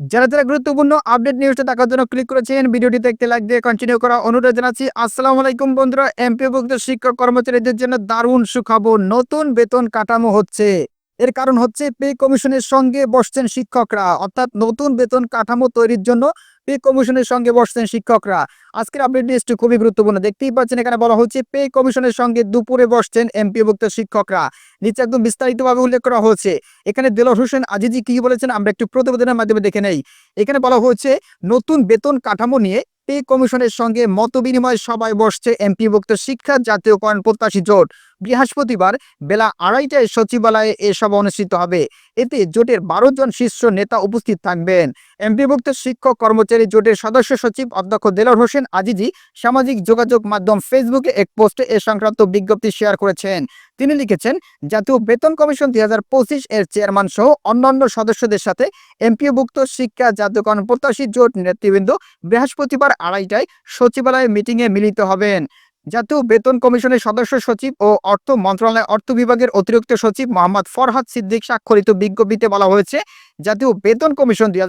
যারা যারা গুরুত্বপূর্ণ আপডেট নিউজটা দেখার জন্য ক্লিক করেছেন ভিডিওটি দেখতে লাইক দিয়ে কন্টিনিউ করা অনুরোধ জানাচ্ছি। আসসালাম আলাইকুম বন্ধুরা এমপিভুক্ত শিক্ষক কর্মচারীদের জন্য দারুণ সুখাবো নতুন বেতন কাঠামো হচ্ছে। এর কারণ হচ্ছে পে কমিশনের সঙ্গে বসছেন শিক্ষকরা, অর্থাৎ নতুন বেতন কাঠামো তৈরির জন্য পে কমিশনের সঙ্গে বসছেন শিক্ষকরা। আজকের আপডেট নিউজটি খুবই গুরুত্বপূর্ণ। দেখতেই পাচ্ছেন, এখানে বলা হচ্ছে পে কমিশনের সঙ্গে দুপুরে বসছেন এমপিভুক্ত শিক্ষকরা। নিচে একদম বিস্তারিতভাবে উল্লেখ করা হয়েছে। এখানে দেলোয়ার হোসেন আজিজি কি বলেছেন আমরা একটু প্রতিবেদনের মাধ্যমে দেখে নেই। এখানে বলা হয়েছে, নতুন বেতন কাঠামো নিয়ে পে কমিশনের সঙ্গে মত বিনিময় সভায় বসছে এমপিভুক্ত শিক্ষা জাতীয়করণ প্রত্যাশী জোট। বৃহস্পতিবার বেলা আড়াইটায় সচিবালয়ে এ সভা অনুষ্ঠিত হবে। এতে জোটের বারো জন শীর্ষ নেতা উপস্থিত থাকবেন। এমপিভুক্ত শিক্ষক কর্মচারী জোটের সদস্য সচিব অধ্যক্ষ দেলোয়ার হোসেন আজিজি সামাজিক যোগাযোগ মাধ্যম ফেসবুকে এক পোস্টে এ সংক্রান্ত বিজ্ঞপ্তি শেয়ার করেছেন। তিনি লিখেছেন, জাতীয় বেতন কমিশন দুই হাজার পঁচিশ এর চেয়ারম্যান সহ অন্যান্য সদস্যদের সাথে এমপিওভুক্ত শিক্ষা জাতীয়করণ প্রত্যাশী জোট নেতৃবৃন্দ বৃহস্পতিবার আড়াইটায় সচিবালয়ে মিটিংয়ে মিলিত হবেন। জাতীয় বেতন কমিশনের সদস্য সচিব ও অর্থ মন্ত্রণালয় অর্থ বিভাগের অতিরিক্ত সচিব মোহাম্মদ ফরহাদ সিদ্দিক স্বাক্ষরিত বিজ্ঞপ্তিতে বলা হয়েছে জাতীয় বেতন কমিশন দুই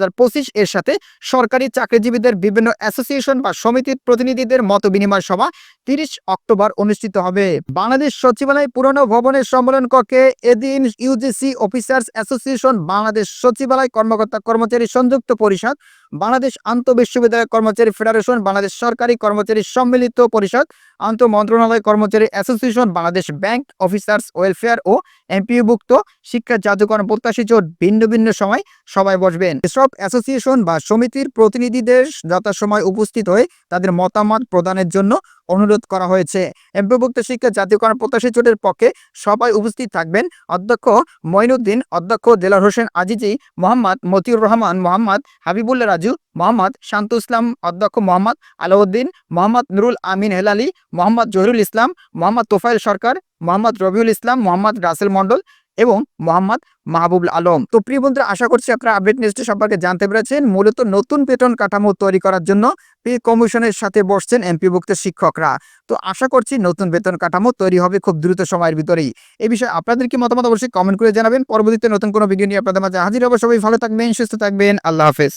এর সাথে সরকারি চাকরিজীবীদের বিভিন্ন অ্যাসোসিয়েশন বা সমিতির প্রতিনিধিদের মত বিনিময় সভা তিরিশ অক্টোবর অনুষ্ঠিত হবে। বাংলাদেশ সচিবালয় পুরনো ভবনের সম্মেলন কক্ষে এদিন ইউজিসি অফিসার্স অ্যাসোসিয়েশন বাংলাদেশ সচিবালয় কর্মকর্তা কর্মচারী সংযুক্ত পরিষদ, বাংলাদেশ আন্তঃ বিশ্ববিদ্যালয় কর্মচারী ফেডারেশন, বাংলাদেশ সরকারি কর্মচারী সম্মিলিত পরিষদ আন্তঃ মন্ত্রণালয় কর্মচারী association, Bangladesh bank officers welfare ও এমপিওভুক্ত শিক্ষা জাদুকর প্রত্যাশী জোট ভিন্ন ভিন্ন সময় সবাই বসবেন। এসব অ্যাসোসিয়েশন বা সমিতির প্রতিনিধিদের যথাসময় উপস্থিত হয়ে তাদের মতামত প্রদানের জন্য অনুরোধ করা হয়েছে। এমপিভুক্ত শিক্ষা জাতীয়করণ প্রত্যাশী জোটের পক্ষে সবাই উপস্থিত থাকবেন অধ্যক্ষ মঈনুদ্দিন, অধ্যক্ষ দেলার হোসেন আজিজি, মোহাম্মদ মতিউর রহমান, মোহাম্মদ হাবিবুল্লা রাজু, মোহাম্মদ শান্তু ইসলাম, অধ্যক্ষ মোহাম্মদ আলাউদ্দিন, মোহাম্মদ নুরুল আমিন হেলালি, মোহাম্মদ জহিরুল ইসলাম, মোহাম্মদ তোফাইল সরকার, মোহাম্মদ রবিউল ইসলাম, মোহাম্মদ রাসেল মন্ডল এবং মোহাম্মদ মাহবুবুল আলম। তো প্রিয় বন্ধুরা, আশা করছি আপনারা আপডেট নিউজটি সম্পর্কে জানতে পেরেছেন। মূলত নতুন বেতন কাঠামো তৈরি করার জন্য পে কমিশনের সাথে বসছেন এমপিভুক্ত শিক্ষকরা। তো আশা করছি নতুন বেতন কাঠামো তৈরি হবে খুব দ্রুত সময়ের ভিতরেই। এই বিষয়ে আপনাদের কি মতামত অবশ্যই কমেন্ট করে জানাবেন। পরবর্তীতে নতুন কোনো ভিডিও নিয়ে আপনাদের মাঝে হাজির হবে। সবাই ভালো থাকবেন, সুস্থ থাকবেন। আল্লাহ হাফেজ।